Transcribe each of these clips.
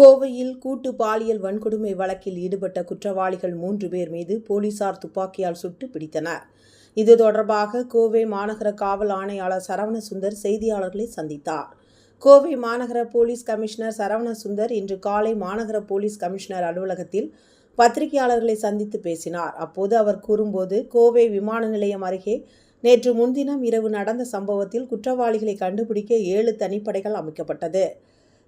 கோவையில் கூட்டு பாலியல் வன்கொடுமை வழக்கில் ஈடுபட்ட குற்றவாளிகள் மூன்று பேர் மீது போலீசார் துப்பாக்கியால் சுட்டு பிடித்தனர். இது தொடர்பாக கோவை மாநகர காவல் ஆணையாளர் சரவண சுந்தர் செய்தியாளர்களை சந்தித்தார். கோவை மாநகர போலீஸ் கமிஷனர் சரவண சுந்தர் இன்று காலை மாநகர போலீஸ் கமிஷனர் அலுவலகத்தில் பத்திரிகையாளர்களை சந்தித்து பேசினார். அப்போது அவர் கூறும்போது கோவை விமான நிலையம் அருகே நேற்று முன்தினம் இரவு நடந்த சம்பவத்தில் குற்றவாளிகளை கண்டுபிடிக்க ஏழு தனிப்படைகள் அமைக்கப்பட்டது.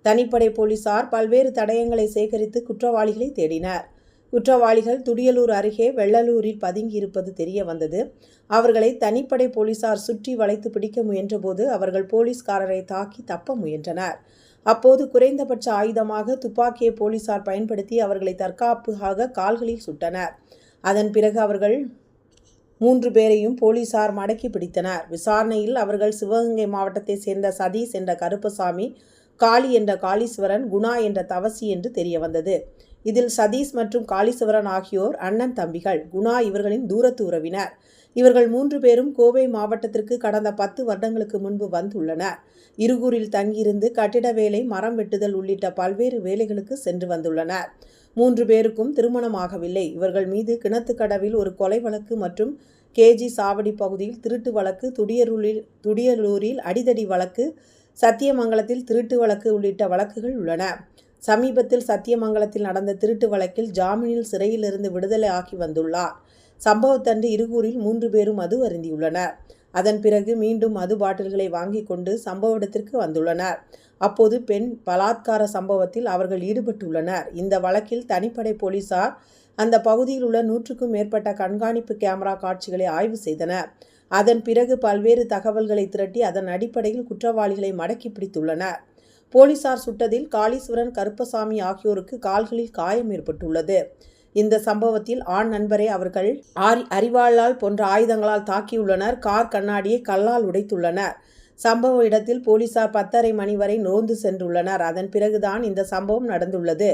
தனிப்படை போலீசார் பல்வேறு தடயங்களை சேகரித்து குற்றவாளிகளை தேடினர். குற்றவாளிகள் துடியலூர் அருகே வெள்ளலூரில் பதுங்கியிருப்பது தெரிய வந்தது அவர்களை தனிப்படை போலீசார் சுற்றி வளைத்து பிடிக்க முயன்றபோது அவர்கள் போலீஸ்காரரை தாக்கி தப்ப முயன்றனர். அப்போது குறைந்தபட்ச ஆயுதமாக துப்பாக்கியை போலீசார் பயன்படுத்தி அவர்களை தற்காப்புக்காக கால்களில் சுட்டனர். அதன் பிறகு அவர்கள் மூன்று பேரையும் போலீசார் மடக்கி பிடித்தனர். விசாரணையில் அவர்கள் சிவகங்கை மாவட்டத்தைச் சேர்ந்த சதீஷ் என்ற கருப்பசாமி காளி என்ற காளீஸ்வரன் குணா என்ற தவசி என்று தெரிய வந்தது இதில் சதீஷ் மற்றும் காளீஸ்வரன் ஆகியோர் அண்ணன் தம்பிகள். குணா இவர்களின் தூரத்து உறவினர். இவர்கள் மூன்று பேரும் கோவை மாவட்டத்திற்கு கடந்த பத்து வருடங்களுக்கு முன்பு வந்துள்ளனர். இருகூரில் தங்கியிருந்து கட்டிட வேலை மரம் வெட்டுதல் உள்ளிட்ட பல்வேறு வேலைகளுக்கு சென்று வந்துள்ளனர். மூன்று பேருக்கும் திருமணமாகவில்லை இவர்கள் மீது கிணத்துக்கடவில் ஒரு கொலை வழக்கு மற்றும் கேஜி சாவடி பகுதியில் திருட்டு வழக்கு துடியருளில் துடியலூரில் அடிதடி வழக்கு சத்தியமங்கலத்தில் திருட்டு வழக்கு உள்ளிட்ட வழக்குகள் உள்ளன. சமீபத்தில் சத்தியமங்கலத்தில் நடந்த திருட்டு வழக்கில் ஜாமீனில் சிறையிலிருந்து விடுதலை ஆகி வந்துள்ளார். சம்பவத்தன்று இருகூரில் மூன்று பேரும் மது அருந்தியுள்ளனர். அதன் பிறகு மீண்டும் மது பாட்டில்களை வாங்கி கொண்டு சம்பவ இடத்திற்கு வந்துள்ளனர். அப்போது பெண் பலாத்கார சம்பவத்தில் அவர்கள் ஈடுபட்டுள்ளனர். இந்த வழக்கில் தனிப்படை போலீசார் அந்த பகுதியில் உள்ள நூற்றுக்கும் மேற்பட்ட கண்காணிப்பு கேமரா காட்சிகளை ஆய்வு செய்தனர். அதன் பிறகு பல்வேறு தகவல்களை திரட்டி அதன் அடிப்படையில் குற்றவாளிகளை மடக்கி பிடித்துள்ளனர். போலீசார் சுட்டதில் காளீஸ்வரன் கருப்பசாமி ஆகியோருக்கு கால்களில் காயம் ஏற்பட்டுள்ளது. இந்த சம்பவத்தில் ஆண் நண்பரை அவர்கள் ஆரி அறிவாளால் போன்ற ஆயுதங்களால் தாக்கியுள்ளனர். கார் கண்ணாடியை கல்லால் உடைத்துள்ளனர். சம்பவ இடத்தில் போலீசார் பத்தரை மணி வரை நோந்து சென்றுள்ளனர். அதன் பிறகுதான் இந்த சம்பவம் நடந்துள்ளது.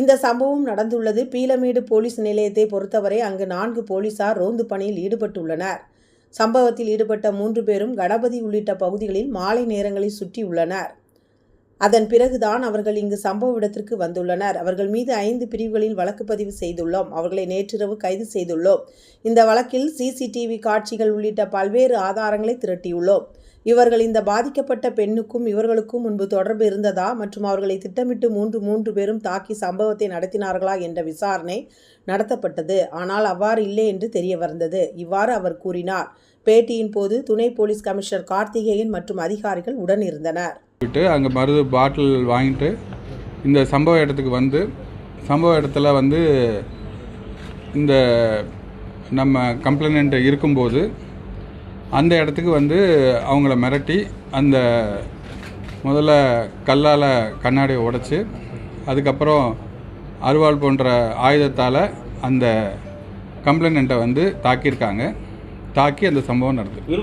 இந்த சம்பவம் நடந்துள்ளது. பீலமேடு போலீஸ் நிலையத்தை பொறுத்தவரை அங்கு நான்கு போலீசார் ரோந்து பணியில் ஈடுபட்டுள்ளனர். சம்பவத்தில் ஈடுபட்ட மூன்று பேரும் கணபதி உள்ளிட்ட பகுதிகளில் மாலை நேரங்களில் சுற்றியுள்ளனர் அதன் பிறகுதான் அவர்கள் இங்கு சம்பவ இடத்திற்கு வந்துள்ளனர். அவர்கள் மீது ஐந்து பிரிவுகளில் வழக்கு பதிவு செய்துள்ளோம். அவர்களை நேற்றிரவு கைது செய்துள்ளோம். இந்த வழக்கில் சிசிடிவி காட்சிகள் உள்ளிட்ட பல்வேறு ஆதாரங்களை திரட்டியுள்ளோம். இவர்கள் இந்த பாதிக்கப்பட்ட பெண்ணுக்கும் இவர்களுக்கும் முன்பு தொடர்பு இருந்ததா மற்றும் அவர்களை திட்டமிட்டு மூன்று மூன்று பேரும் தாக்கி சம்பவத்தை நடத்தினார்களா என்ற விசாரணை நடத்தப்பட்டது. ஆனால் அவ்வாறு இல்லை என்று தெரிய வந்தது இவ்வாறு அவர் கூறினார். பேட்டியின் போது துணை போலீஸ் கமிஷனர் கார்த்திகேயன் மற்றும் அதிகாரிகள் உடன் இருந்தனர் விட்டு அங்கே மருந்து பாட்டில் வாங்கிட்டு இந்த சம்பவ இடத்துக்கு வந்து சம்பவ இடத்துல வந்து இந்த நம்ம கம்ப்ளைண்ட் இருக்கும்போது அந்த இடத்துக்கு வந்து அவங்கள மிரட்டி அந்த முதல்ல கல்லால் கண்ணாடியை உடைச்சி அதுக்கப்புறம் அருவாள் போன்ற ஆயுதத்தால் அந்த கம்ப்ளைண்ட்டை வந்து தாக்கியிருக்காங்க. தாக்கி அந்த சம்பவம் நடந்தது